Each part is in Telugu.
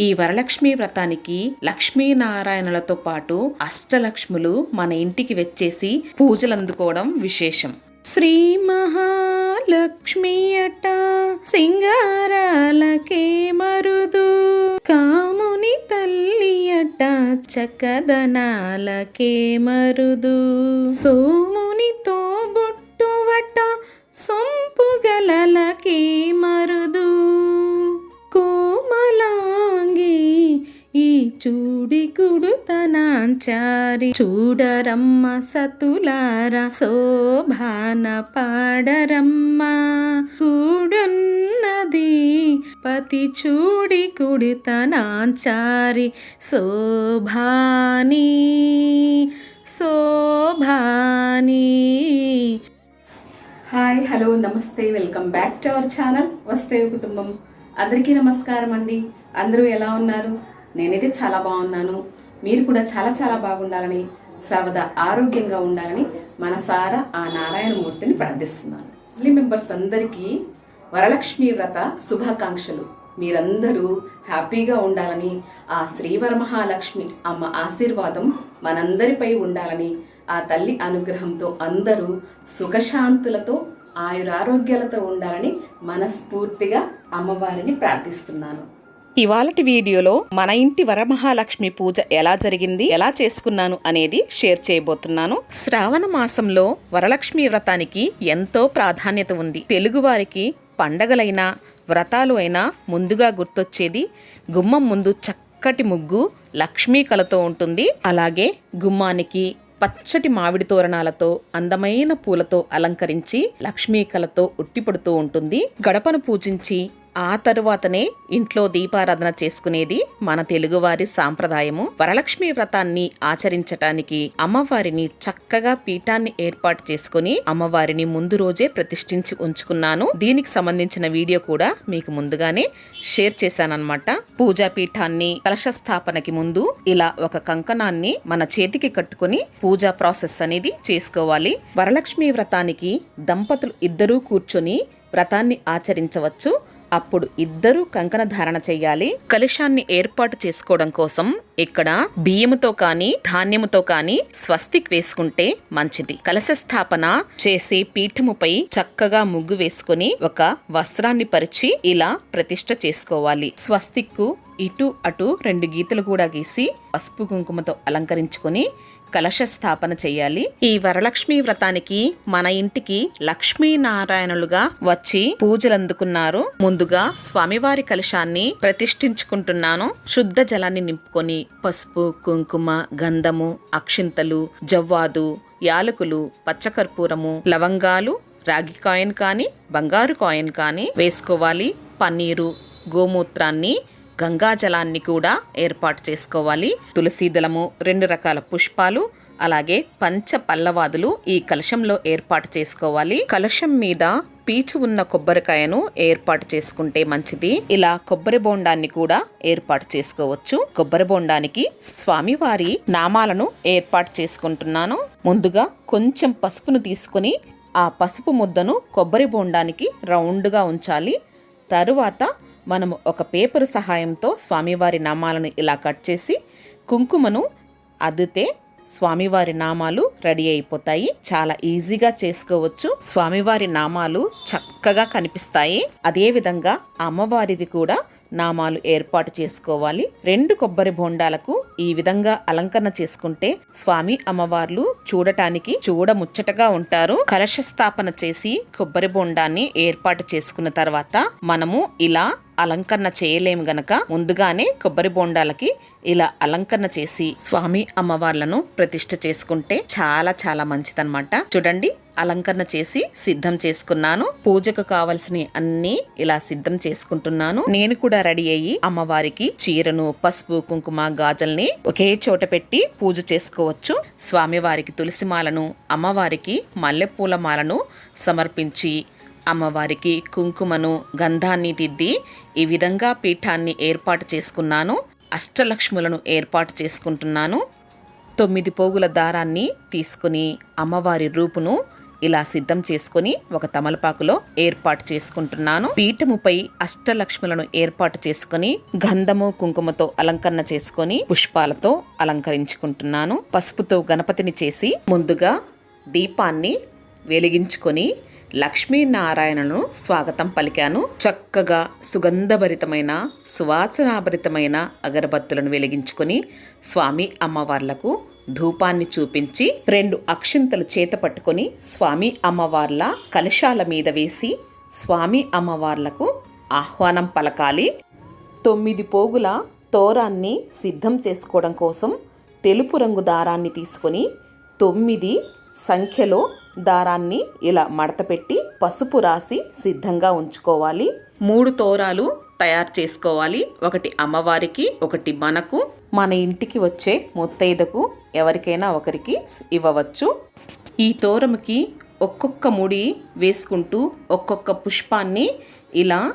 ఈ వరలక్ష్మి వ్రతానికి లక్ష్మీనారాయణులతో పాటు అష్టలక్ష్ములు మన ఇంటికి వచ్చేసి పూజలు అందుకోవడం విశేషం. శ్రీ మహాలక్ష్మి అట సింగారాలకే మరుదు. కాముని తల్లి అట చక్కదనాలకే మరుదు. సోమునితో బుట్టువట సొంపుగలలకే మరుదు. చూడి కుడుతనాంచారి చూడరమ్మ సతులార శోభాన పాడరమ్మ. కూడున్నది పతి చూడి కుడితనాంచారి శోభాని శోభాని. హాయ్ హలో నమస్తే welcome back to our channel వస్తే కుటుంబం. అందరికీ నమస్కారం అండి అందరూ ఎలా ఉన్నారు? నేనైతే చాలా బాగున్నాను. మీరు కూడా చాలా చాలా బాగుండాలని సర్వదా ఆరోగ్యంగా ఉండాలని మనసారా ఆ నారాయణమూర్తిని ప్రార్థిస్తున్నాను. ఫ్యామిలీ మెంబర్స్ అందరికీ వరలక్ష్మి వ్రత శుభాకాంక్షలు. మీరందరూ హ్యాపీగా ఉండాలని ఆ శ్రీవరమహాలక్ష్మి అమ్మ ఆశీర్వాదం మనందరిపై ఉండాలని ఆ తల్లి అనుగ్రహంతో అందరూ సుఖశాంతులతో ఆయురారోగ్యాలతో ఉండాలని మనస్ఫూర్తిగా అమ్మవారిని ప్రార్థిస్తున్నాను. ఇవాళటి వీడియోలో మన ఇంటి వరమహాలక్ష్మి పూజ ఎలా జరిగింది ఎలా చేసుకున్నాను అనేది షేర్ చేయబోతున్నాను. శ్రావణ మాసంలో వరలక్ష్మి వ్రతానికి ఎంతో ప్రాధాన్యత ఉంది. తెలుగువారికి పండగలైనా వ్రతాలు అయినా ముందుగా గుర్తొచ్చేది గుమ్మం ముందు చక్కటి ముగ్గు లక్ష్మీ కలతో ఉంటుంది. అలాగే గుమ్మానికి పచ్చటి మామిడి తోరణాలతో అందమైన పూలతో అలంకరించి లక్ష్మీ కలతో ఉట్టిపడుతూ ఉంటుంది. గడపను పూజించి ఆ తరువాతనే ఇంట్లో దీపారాధన చేసుకునేది మన తెలుగువారి సాంప్రదాయము. వరలక్ష్మి వ్రతాన్ని ఆచరించటానికి అమ్మవారిని చక్కగా పీఠాన్ని ఏర్పాటు చేసుకుని అమ్మవారిని ముందు రోజే ప్రతిష్ఠించి ఉంచుకున్నాను. దీనికి సంబంధించిన వీడియో కూడా మీకు ముందుగానే షేర్ చేశానన్నమాట. పూజా పీఠాన్ని కలశ స్థాపనకి ముందు ఇలా ఒక కంకణాన్ని మన చేతికి కట్టుకుని పూజా ప్రాసెస్ అనేది చేసుకోవాలి. వరలక్ష్మి వ్రతానికి దంపతులు ఇద్దరూ కూర్చొని వ్రతాన్ని ఆచరించవచ్చు. అప్పుడు ఇద్దరూ కంకణ ధారణ చెయ్యాలి కలుషాన్ని ఏర్పాటు చేసుకోవడం కోసం ఇక్కడ బియ్యముతో కానీ ధాన్యముతో కానీ స్వస్తిక్ వేసుకుంటే మంచిది. కలశ స్థాపన చేసే పీఠముపై చక్కగా ముగ్గు వేసుకుని ఒక వస్త్రాన్ని పరిచి ఇలా ప్రతిష్ట చేసుకోవాలి. స్వస్తిక్కు ఇటు అటు రెండు గీతలు కూడా గీసి పసుపు కుంకుమతో అలంకరించుకొని కలశ స్థాపన చేయాలి. ఈ వరలక్ష్మి వ్రతానికి మన ఇంటికి లక్ష్మీనారాయణలుగా వచ్చి పూజలందుకున్నారు. ముందుగా స్వామివారి కలశాన్ని ప్రతిష్ఠించుకుంటున్నాను. శుద్ధ జలాన్ని నింపుకొని పసుపు కుంకుమ గంధము అక్షింతలు జవ్వాదు యాలకులు పచ్చకర్పూరము లవంగాలు రాగి కాయిన్ కానీ బంగారు కాయిన్ కానీ వేసుకోవాలి. పన్నీరు గోమూత్రాన్ని గంగాజలాన్ని కూడా ఏర్పాటు చేసుకోవాలి. తులసి దళము రెండు రకాల పుష్పాలు అలాగే పంచ పల్లవాదులు ఈ కలశంలో ఏర్పాటు చేసుకోవాలి. కలశం మీద పీచు ఉన్న కొబ్బరికాయను ఏర్పాటు చేసుకుంటే మంచిది. ఇలా కొబ్బరి బోండాన్ని కూడా ఏర్పాటు చేసుకోవచ్చు. కొబ్బరి బోండానికి స్వామివారి నామాలను ఏర్పాటు చేసుకుంటున్నాను. ముందుగా కొంచెం పసుపును తీసుకుని ఆ పసుపు ముద్దను కొబ్బరి బోండానికి రౌండ్గా ఉంచాలి. తరువాత మనము ఒక పేపర్ సహాయంతో స్వామివారి నామాలను ఇలా కట్ చేసి కుంకుమను అద్దితే స్వామివారి నామాలు రెడీ అయిపోతాయి. చాలా ఈజీగా చేసుకోవచ్చు. స్వామివారి నామాలు చక్కగా కనిపిస్తాయి. అదేవిధంగా అమ్మవారిది కూడా నామాలు ఏర్పాటు చేసుకోవాలి. రెండు కొబ్బరి బొండాలకు ఈ విధంగా అలంకరణ చేసుకుంటే స్వామి అమ్మవార్లు చూడటానికి చూడముచ్చటగా ఉంటారు. కలశ స్థాపన చేసి కొబ్బరి బొండాన్ని ఏర్పాటు చేసుకున్న తర్వాత మనము ఇలా అలంకరణ చేయలేము గనక ముందుగానే కొబ్బరి బోండాలకి ఇలా అలంకరణ చేసి స్వామి అమ్మవార్లను ప్రతిష్ట చేసుకుంటే చాలా చాలా మంచిదన్నమాట. చూడండి అలంకరణ చేసి సిద్ధం చేసుకున్నాను. పూజకు కావలసిన అన్ని ఇలా సిద్ధం చేసుకుంటున్నాను. నేను కూడా రెడీ అయ్యి అమ్మవారికి చీరను పసుపు కుంకుమ గాజల్ని ఒకే చోట పెట్టి పూజ చేసుకోవచ్చు. స్వామివారికి తులసి మాలను అమ్మవారికి మల్లెపూల మాలను సమర్పించి అమ్మవారికి కుంకుమను గంధాన్ని దిద్ది ఈ విధంగా పీఠాన్ని ఏర్పాటు చేసుకున్నాను. అష్టలక్ష్ములను ఏర్పాటు చేసుకుంటున్నాను. తొమ్మిది పోగుల దారాన్ని తీసుకుని అమ్మవారి రూపును ఇలా సిద్ధం చేసుకొని ఒక తమలపాకులో ఏర్పాటు చేసుకుంటున్నాను. పీఠముపై అష్టలక్ష్ములను ఏర్పాటు చేసుకొని గంధము కుంకుమతో అలంకరణ చేసుకొని పుష్పాలతో అలంకరించుకుంటున్నాను. పసుపుతో గణపతిని చేసి ముందుగా దీపాన్ని వెలిగించుకొని లక్ష్మీనారాయణను స్వాగతం పలికాను. చక్కగా సుగంధభరితమైన సువాసనాభరితమైన అగరబత్తులను వెలిగించుకొని స్వామి అమ్మవార్లకు ధూపాన్ని చూపించి రెండు అక్షింతలు చేత పట్టుకొని స్వామి అమ్మవార్ల కలశాల మీద వేసి స్వామి అమ్మవార్లకు ఆహ్వానం పలకాలి. తొమ్మిది పోగుల తోరాన్ని సిద్ధం చేసుకోవడం కోసం తెలుపు రంగు దారాన్ని తీసుకొని తొమ్మిది సంఖ్యలో దారాన్ని ఇలా మడతపెట్టి పసుపు రాసి సిద్ధంగా ఉంచుకోవాలి. మూడు తోరాలు తయారు చేసుకోవాలి. ఒకటి అమ్మవారికి ఒకటి మనకు. మన ఇంటికి వచ్చే ముత్తైదకు ఎవరికైనా ఒకరికి ఇవ్వవచ్చు. ఈ తోరముకి ఒక్కొక్క ముడి వేసుకుంటూ ఒక్కొక్క పుష్పాన్ని ఇలా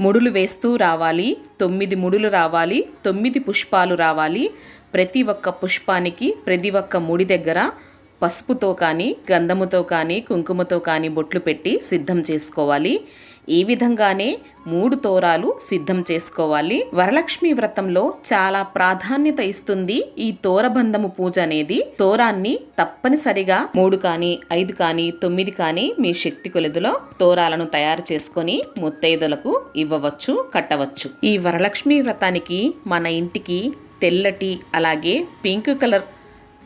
ముడులు వేస్తూ రావాలి. తొమ్మిది ముడులు రావాలి. తొమ్మిది పుష్పాలు రావాలి. ప్రతి ఒక్క పుష్పానికి ప్రతి ఒక్క ముడి దగ్గర పసుపుతో కానీ గంధముతో కానీ కుంకుమతో కానీ బొట్లు పెట్టి సిద్ధం చేసుకోవాలి. ఈ విధంగానే మూడు తోరాలు సిద్ధం చేసుకోవాలి. వరలక్ష్మి వ్రతంలో చాలా ప్రాధాన్యత ఇస్తుంది ఈ తోరబంధము పూజ అనేది. తోరాన్ని తప్పనిసరిగా మూడు కానీ ఐదు కానీ తొమ్మిది కానీ మీ శక్తి కొలదిలో తోరాలను తయారు చేసుకొని ముత్తైదులకు ఇవ్వవచ్చు కట్టవచ్చు. ఈ వరలక్ష్మి వ్రతానికి మన ఇంటికి తెల్లటి అలాగే పింక్ కలర్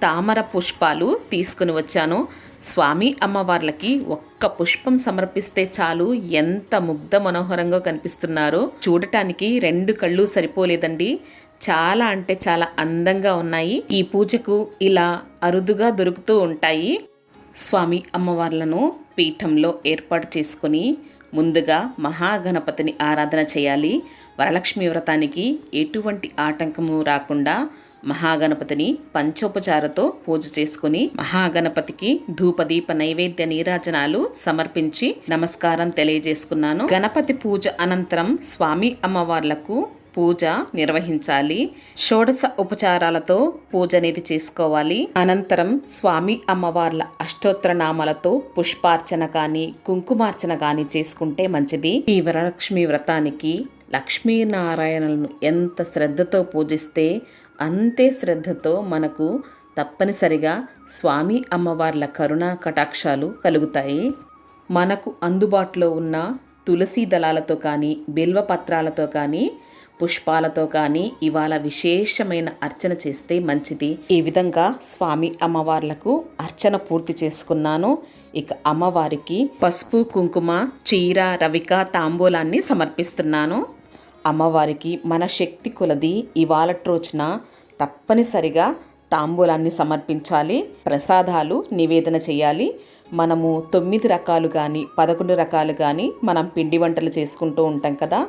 తామర పుష్పాలు తీసుకుని వచ్చాను. స్వామి అమ్మవార్లకి ఒక్క పుష్పం సమర్పిస్తే చాలు. ఎంత ముగ్ధ మనోహరంగా కనిపిస్తున్నారో. చూడటానికి రెండు కళ్ళు సరిపోలేదండి. చాలా అంటే చాలా అందంగా ఉన్నాయి. ఈ పూజకు ఇలా అరుదుగా దొరుకుతూ ఉంటాయి. స్వామి అమ్మవార్లను పీఠంలో ఏర్పాటు చేసుకొని ముందుగా మహాగణపతిని ఆరాధన చేయాలి. వరలక్ష్మి వ్రతానికి ఎటువంటి ఆటంకము రాకుండా మహాగణపతిని పంచోపచారతో పూజ చేసుకుని మహాగణపతికి ధూపదీప నైవేద్య నీరాజనాలు సమర్పించి నమస్కారం తెలియజేసుకున్నాను. గణపతి పూజ అనంతరం స్వామి అమ్మవార్లకు పూజ నిర్వహించాలి. షోడశ ఉపచారాలతో పూజ అనేది చేసుకోవాలి. అనంతరం స్వామి అమ్మవార్ల అష్టోత్తర నామాలతో పుష్పార్చన కానీ కుంకుమార్చన కానీ చేసుకుంటే మంచిది. ఈ వరలక్ష్మి వ్రతానికి లక్ష్మీనారాయణలను ఎంత శ్రద్ధతో పూజిస్తే అంతే శ్రద్ధతో మనకు తప్పనిసరిగా స్వామి అమ్మవార్ల కరుణా కటాక్షాలు కలుగుతాయి. మనకు అందుబాటులో ఉన్న తులసి దళాలతో కానీ బిల్వ పత్రాలతో కానీ పుష్పాలతో కానీ ఇవాళ విశేషమైన అర్చన చేస్తే మంచిది. ఈ విధంగా స్వామి అమ్మవార్లకు అర్చన పూర్తి చేసుకున్నాను. ఇక అమ్మవారికి పసుపు కుంకుమ చీర రవిక తాంబూలాన్ని సమర్పిస్తున్నాను. అమ్మవారికి మన శక్తి కొలది ఇవాళ రోజున తప్పనిసరిగా తాంబూలాన్ని సమర్పించాలి ప్రసాదాలు నివేదన చేయాలి. మనము తొమ్మిది రకాలు కానీ పదకొండు రకాలు కానీ మనం పిండి వంటలు చేసుకుంటూ ఉంటాం కదా.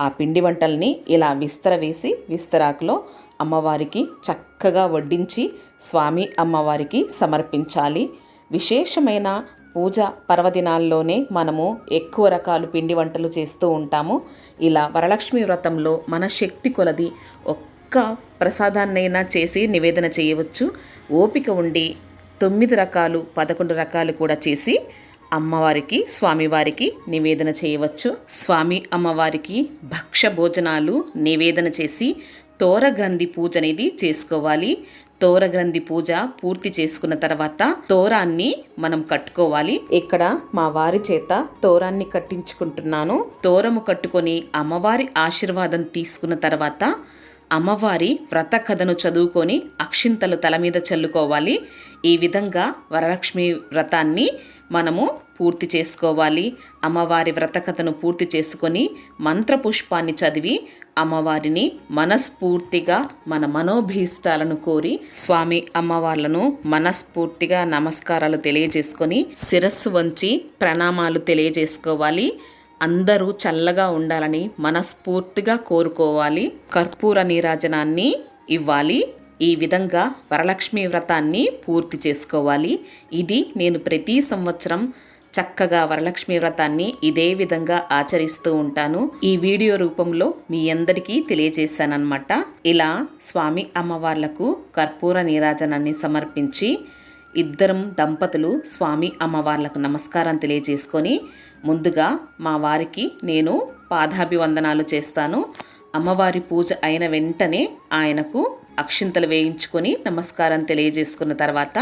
ఆ పిండి వంటల్ని ఇలా విస్తర వేసి విస్తరాకులో అమ్మవారికి చక్కగా వడ్డించి స్వామి అమ్మవారికి సమర్పించాలి. విశేషమైన పూజ పర్వదినాల్లోనే మనము ఎక్కువ రకాలు పిండి వంటలు చేస్తూ ఉంటాము. ఇలా వరలక్ష్మి వ్రతంలో మన శక్తి కొలది ఒక్క ప్రసాదాన్నైనా చేసి నివేదన చేయవచ్చు. ఓపిక ఉండి తొమ్మిది రకాలు పదకొండు రకాలు కూడా చేసి అమ్మవారికి స్వామివారికి నివేదన చేయవచ్చు. స్వామి అమ్మవారికి భక్ష భోజనాలు నివేదన చేసి తోరగ్రంథి పూజ అనేది చేసుకోవాలి. తోరగ్రంథి పూజ పూర్తి చేసుకున్న తర్వాత తోరాన్ని మనం కట్టుకోవాలి. ఇక్కడ మా వారి చేత తోరాన్ని కట్టించుకుంటున్నాను. తోరము కట్టుకొని అమ్మవారి ఆశీర్వాదం తీసుకున్న తర్వాత అమ్మవారి వ్రత కథను చదువుకొని అక్షింతలు తల మీద చల్లుకోవాలి. ఈ విధంగా వరలక్ష్మి వ్రతాన్ని మనము పూర్తి చేసుకోవాలి. అమ్మవారి వ్రత కథను పూర్తి చేసుకొని మంత్రపుష్పాన్ని చదివి అమ్మవారిని మనస్ఫూర్తిగా మన మనోభీష్టాలను కోరి స్వామి అమ్మవార్లను మనస్ఫూర్తిగా నమస్కారాలు తెలియజేసుకొని శిరస్సు వంచి ప్రణామాలు తెలియజేసుకోవాలి. అందరూ చల్లగా ఉండాలని మనస్ఫూర్తిగా కోరుకోవాలి. కర్పూర నీరాజనాన్ని ఇవ్వాలి. ఈ విధంగా వరలక్ష్మి వ్రతాన్ని పూర్తి చేసుకోవాలి. ఇది నేను ప్రతి సంవత్సరం చక్కగా వరలక్ష్మి వ్రతాన్ని ఇదే విధంగా ఆచరిస్తూ ఉంటాను. ఈ వీడియో రూపంలో మీ అందరికీ తెలియజేశానన్నమాట. ఇలా స్వామి అమ్మవార్లకు కర్పూర నీరాజనాన్ని సమర్పించి ఇద్దరం దంపతులు స్వామి అమ్మవార్లకు నమస్కారం తెలియజేసుకొని ముందుగా మా వారికి నేను పాదాభివందనాలు చేస్తాను. అమ్మవారి పూజ అయిన వెంటనే ఆయనకు అక్షింతలు వేయించుకొని నమస్కారం తెలియజేసుకున్న తర్వాత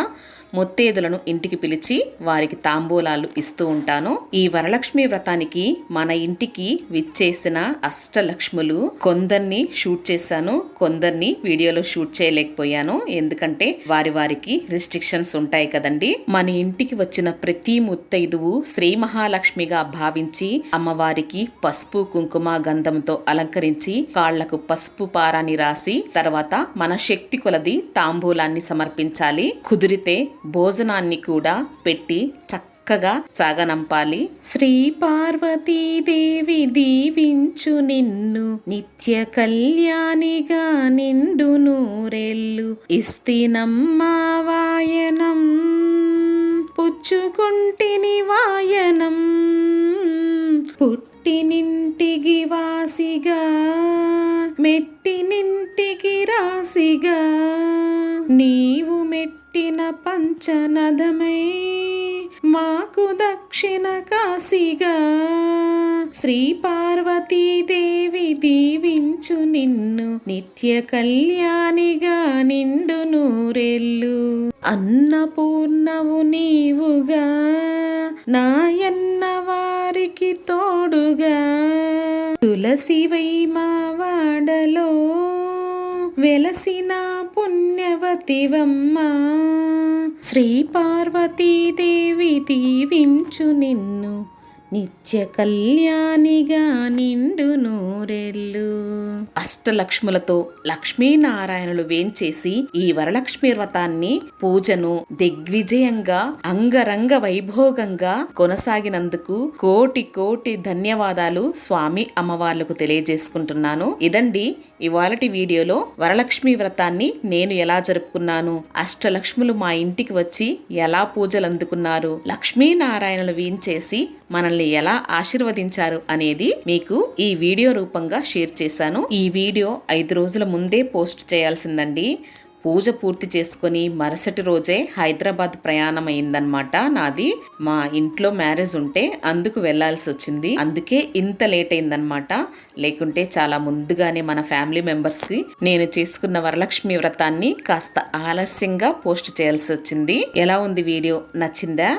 ముత్తేదులను ఇంటికి పిలిచి వారికి తాంబూలాలు ఇస్తూ ఉంటాను. ఈ వరలక్ష్మి వ్రతానికి మన ఇంటికి విచ్చేసిన అష్టలక్ష్ములు కొందరిని షూట్ చేశాను. కొందరిని వీడియోలో షూట్ చేయలేకపోయాను. ఎందుకంటే వారి వారికి రిస్ట్రిక్షన్స్ ఉంటాయి కదండి. మన ఇంటికి వచ్చిన ప్రతి ముత్తైదువు శ్రీ మహాలక్ష్మిగా భావించి అమ్మవారికి పసుపు కుంకుమ గంధంతో అలంకరించి కాళ్ళకు పసుపు పారాన్ని రాసి తర్వాత మన శక్తి కొలది తాంబూలాన్ని సమర్పించాలి. కుదిరితే భోజనాన్ని కూడా పెట్టి చక్కగా సాగనంపాలి. శ్రీ పార్వతీదేవి దీవించు నిన్ను నిత్య కళ్యాణిగా నిండు నూరెల్లు ఇస్తినమ్మా వాయనం పుచ్చుకుంటిని వాయనం పుట్టినింటికి వాసిగా మెట్టినింటికి రాసిగా నీవు మెట్టి పుట్టిన పంచనదమై మాకు దక్షిణ కాశిగా. శ్రీ పార్వతీదేవి దీవించు నిన్ను నిత్య కళ్యాణిగా నిండు నూరెల్లు అన్నపూర్ణవు నీవుగా నాయన్న వారికి తోడుగా. తులసివై మా వాడలో వెలసిన పుణ్యవతివమ్మ. శ్రీ పార్వతీదేవి దీవించు నిన్ను. నిత్య కళ్యాణిగా నిండు నూరెల్లు అష్టలక్ష్ములతో లక్ష్మీనారాయణులు వేంచేసి ఈ వరలక్ష్మి వ్రతాన్ని పూజను దిగ్విజయంగా అంగరంగ వైభోగంగా కొనసాగినందుకు కోటి కోటి ధన్యవాదాలు స్వామి అమ్మవార్లకు తెలియజేసుకుంటున్నాను. ఇదండి ఇవాళటి వీడియోలో వరలక్ష్మి వ్రతాన్ని నేను ఎలా జరుపుకున్నాను అష్టలక్ష్ములు మా ఇంటికి వచ్చి ఎలా పూజలు అందుకున్నారు లక్ష్మీనారాయణులు వీంచేసి మనల్ని ఎలా ఆశీర్వదించారు అనేది మీకు ఈ వీడియో రూపంగా షేర్ చేశాను. ఈ వీడియో ఐదు రోజుల ముందే పోస్ట్ చేయాల్సిందండి. పూజ పూర్తి చేసుకొని మరుసటి రోజే హైదరాబాద్ ప్రయాణం అయిందనమాట నాది. మా ఇంట్లో మ్యారేజ్ ఉంటే అందుకు వెళ్ళాల్సి వచ్చింది. అందుకే ఇంత లేట్ అయిందనమాట లేకుంటే చాలా ముందుగానే మన ఫ్యామిలీ మెంబర్స్కి నేను చేసుకున్న వరలక్ష్మి వ్రతాన్ని కాస్త ఆలస్యంగా పోస్ట్ చేయాల్సి వచ్చింది. ఎలా ఉంది వీడియో? నచ్చిందా?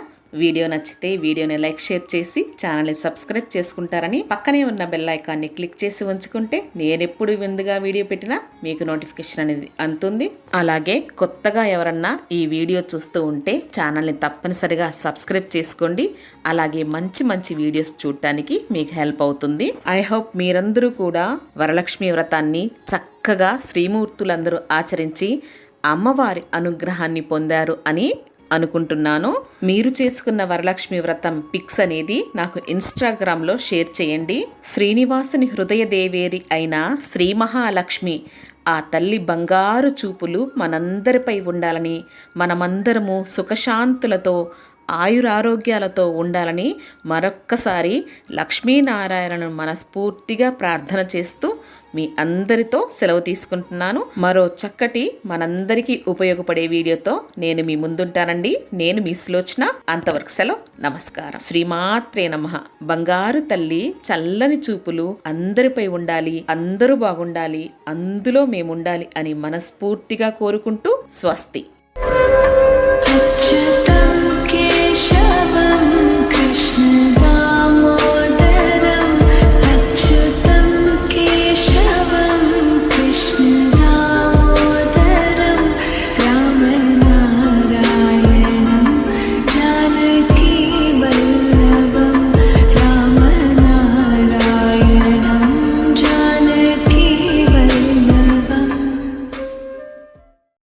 వీడియో నచ్చితే వీడియోని లైక్ షేర్ చేసి ఛానల్ని సబ్స్క్రైబ్ చేసుకుంటారని పక్కనే ఉన్న బెల్ ఐకాన్ని క్లిక్ చేసి ఉంచుకుంటే నేను ఎప్పుడు ముందుగా వీడియో పెట్టినా మీకు నోటిఫికేషన్ అనేది అందుతుంది. అలాగే కొత్తగా ఎవరన్నా ఈ వీడియో చూస్తూ ఉంటే ఛానల్ని తప్పనిసరిగా సబ్స్క్రైబ్ చేసుకోండి. అలాగే మంచి మంచి వీడియోస్ చూడటానికి మీకు హెల్ప్ అవుతుంది. ఐ హోప్ మీరందరూ కూడా వరలక్ష్మి వ్రతాన్ని చక్కగా శ్రీమూర్తులందరూ ఆచరించి అమ్మవారి అనుగ్రహాన్ని పొందారు అని అనుకుంటున్నాను. మీరు చేసుకున్న వరలక్ష్మి వ్రతం పిక్స్ అనేది నాకు ఇన్స్టాగ్రామ్లో షేర్ చేయండి. శ్రీనివాసుని హృదయ దేవేరి అయిన శ్రీ మహాలక్ష్మి ఆ తల్లి బంగారు చూపులు మనందరిపై ఉండాలని మనమందరము సుఖశాంతులతో ఆయురారోగ్యాలతో ఉండాలని మరొక్కసారి లక్ష్మీనారాయణను మనస్ఫూర్తిగా ప్రార్థన చేస్తూ మీ అందరితో సెలవు తీసుకుంటున్నాను. మరో చక్కటి మనందరికీ ఉపయోగపడే వీడియోతో నేను మీ ముందుంటానండి. నేను మీ సులోచన. అంతవరకు సెలవు. నమస్కారం. శ్రీమాత్రే నమ. బంగారు తల్లి చల్లని చూపులు అందరిపై ఉండాలి. అందరూ బాగుండాలి. అందులో మేముండాలి అని మనస్ఫూర్తిగా కోరుకుంటూ స్వస్తి.